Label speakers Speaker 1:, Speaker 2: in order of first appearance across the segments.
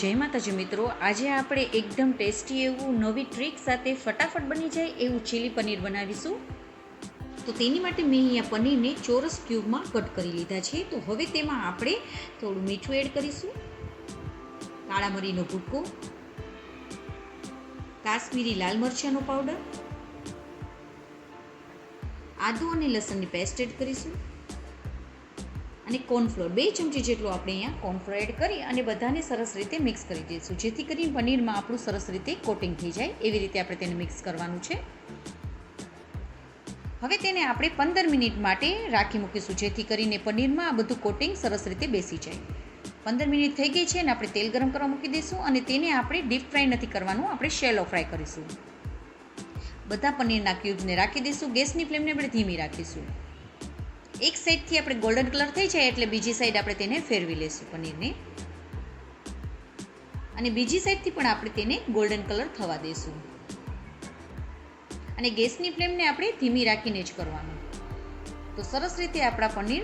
Speaker 1: જય માતાજી મિત્રો, આજે આપણે એકદમ ટેસ્ટી એવું નવી ટ્રીક સાથે ફટાફટ બની જાય એવું ચીલી પનીર બનાવીશું. તો તેની માટે મેં અહીંયા પનીરને ચોરસ ક્યુબમાં કટ કરી લીધા છે. તો હવે તેમાં આપણે થોડું મીઠું એડ કરીશું. કાળા મરીનો ભૂક્કો કાશ્મીરી લાલ મરચાંનો પાવડર, આદુ અને લસણની પેસ્ટ એડ કરીશું. અને કોર્નફ્લોર બે ચમચી જેટલું આપણે અહીંયા કોર્નફ્લોર એડ કરી અને બધાને સરસ રીતે મિક્સ કરી દઈશું. જેથી કરીને પનીરમાં આપણું સરસ રીતે કોટિંગ થઈ જાય. એવી રીતે આપણે તેને મિક્સ કરવાનું છે. હવે તેને આપણે પંદર મિનિટ માટે રાખી મૂકીશું. જેથી કરીને પનીરમાં આ બધું કોટિંગ સરસ રીતે બેસી જાય. પંદર મિનિટ થઈ ગઈ છે અને આપણે તેલ ગરમ કરવા મૂકી દઈશું અને તેને આપણે ડીપ ફ્રાય નથી કરવાનું. આપણે શેલો ફ્રાય કરીશું. બધા પનીરના ક્યુબ્સને રાખી દઈશું. ગેસની ફ્લેમને આપણે ધીમી રાખીશું. એક સાઈડથી આપણે ગોલ્ડન કલર થઈ જાય એટલે બીજી સાઈડ આપણે તેને ફેરવી લઈશું પનીરને. અને બીજી સાઈડથી પણ આપણે તેને ગોલ્ડન કલર થવા દઈશું. અને ગેસની ફ્લેમને આપણે ધીમી રાખીને જ કરવાનું. તો સરસ રીતે આપણા પનીર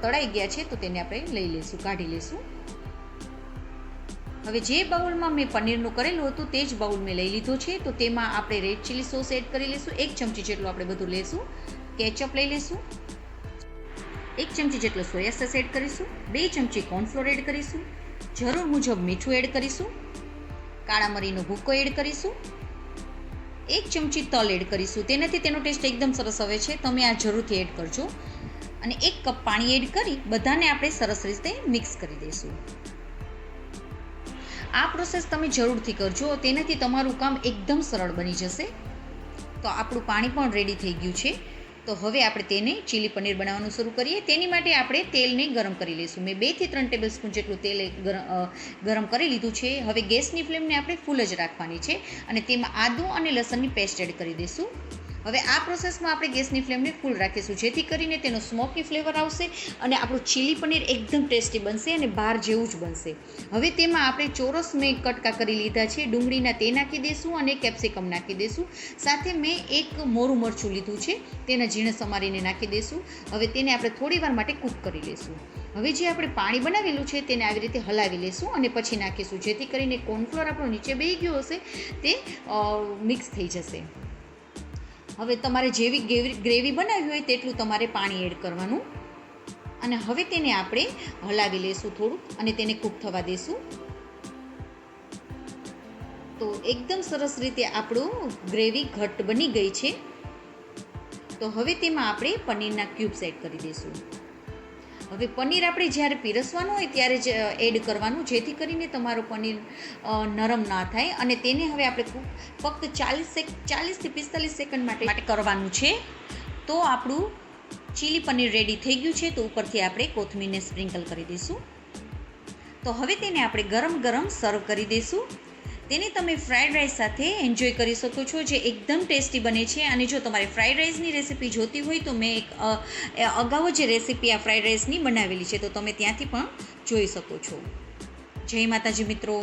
Speaker 1: તળાઈ ગયા છે તો તેને આપણે લઈ લઈશું, કાઢી લઈશું. હવે જે બાઉલમાં મેં પનીરનું કરેલું હતું તે જ બાઉલ મેં લઈ લીધું છે. તો તેમાં આપણે રેડ ચીલી સોસ એડ કરી લઈશું. એક ચમચી જેટલું આપણે બધું લઈશું કેચઅપ લઈ લઈશું. એક ચમચી જેટલો સોયા સસ એડ કરીશું, બે ચમચી કોર્નફ્લોર એડ કરીશું, જરૂર મુજબ મીઠું એડ કરીશું, કાળા મરીનો ભૂક્કો એડ કરીશું, એક ચમચી તલ એડ કરીશું. તેનાથી તેનો ટેસ્ટ એકદમ સરસ આવે છે. તમે આ જરૂરથી એડ કરજો. અને એક કપ પાણી એડ કરી બધાને આપણે સરસ રીતે મિક્સ કરી દઈશું. આ પ્રોસેસ તમે જરૂરથી કરજો. તેનાથી તમારું કામ એકદમ સરળ બની જશે. તો આપણું પાણી પણ રેડી થઈ ગયું છે. તો હવે આપણે તેને ચીલી પનીર બનાવવાનું શરૂ કરીએ. તેની માટે આપણે તેલને ગરમ કરી લઈશું. મેં બેથી ત્રણ ટેબલ સ્પૂન જેટલું તેલ ગરમ કરી લીધું છે. હવે ગેસની ફ્લેમને આપણે ફૂલ જ રાખવાની છે અને તેમાં આદું અને લસણની પેસ્ટ એડ કરી દઈશું. હવે આ પ્રોસેસમાં આપણે ગેસની ફ્લેમને ફૂલ રાખીશું. જેથી કરીને તેનો સ્મોકી ફ્લેવર આવશે અને આપણું ચીલી પનીર એકદમ ટેસ્ટી બનશે અને બહાર જેવું જ બનશે. હવે તેમાં આપણે ચોરસ મેં કટકા કરી લીધા છે. ડુંગળીના તે નાખી દઈશું અને કેપ્સિકમ નાખી દઈશું સાથે મેં એક મોરું મરચું લીધું છે. તેના ઝીણે સમારીને નાખી દઈશું હવે તેને આપણે થોડી વાર માટે કૂક કરી લઈશું હવે જે આપણે પાણી બનાવેલું છે તેને આવી રીતે હલાવી લઈશું અને પછી નાખીશું. જેથી કરીને કોર્નફ્લોર આપણો નીચે બેહી ગયો હશે. તે મિક્સ થઈ જશે. હવે તમારે જેવી ગ્રેવી બનાવી હોય તેટલું તમારે પાણી એડ કરવાનું. અને હવે તેને આપણે હલાવી લઈશું થોડુંક અને તેને કૂક થવા દઈશું તો એકદમ સરસ રીતે આપણું ગ્રેવી ઘટ્ટ બની ગઈ છે. તો હવે તેમાં આપણે પનીરના ક્યુબ્સ એડ કરી દઈશું હવે પનીર આપણે જ્યારે પીરસવાનું હોય ત્યારે જ એડ કરવાનું, જેથી કરીને તમારું પનીર નરમ ના થાય અને તેને હવે આપણે ફક્ત ચાલીસ સેક ચાલીસથી પિસ્તાલીસ સેકન્ડ માટે કરવાનું છે. તો આપણું ચીલી પનીર રેડી થઈ ગયું છે. તો ઉપરથી આપણે કોથમીરને સ્પ્રિંકલ કરી દઈશું. તો હવે તેને આપણે ગરમ ગરમ સર્વ કરી દઈશું. તેને તમે ફ્રાઈડ રાઈસ સાથે એન્જોય કરી શકો છો, જે એકદમ ટેસ્ટી બને છે. અને જો તમારે ફ્રાઈડ રાઈસની રેસીપી જોતી હોય તો મેં એક અગાઉ જે રેસીપી આ ફ્રાઈડ રાઈસની બનાવેલી છે. તો તમે ત્યાંથી પણ જોઈ શકો છો. જય માતાજી મિત્રો.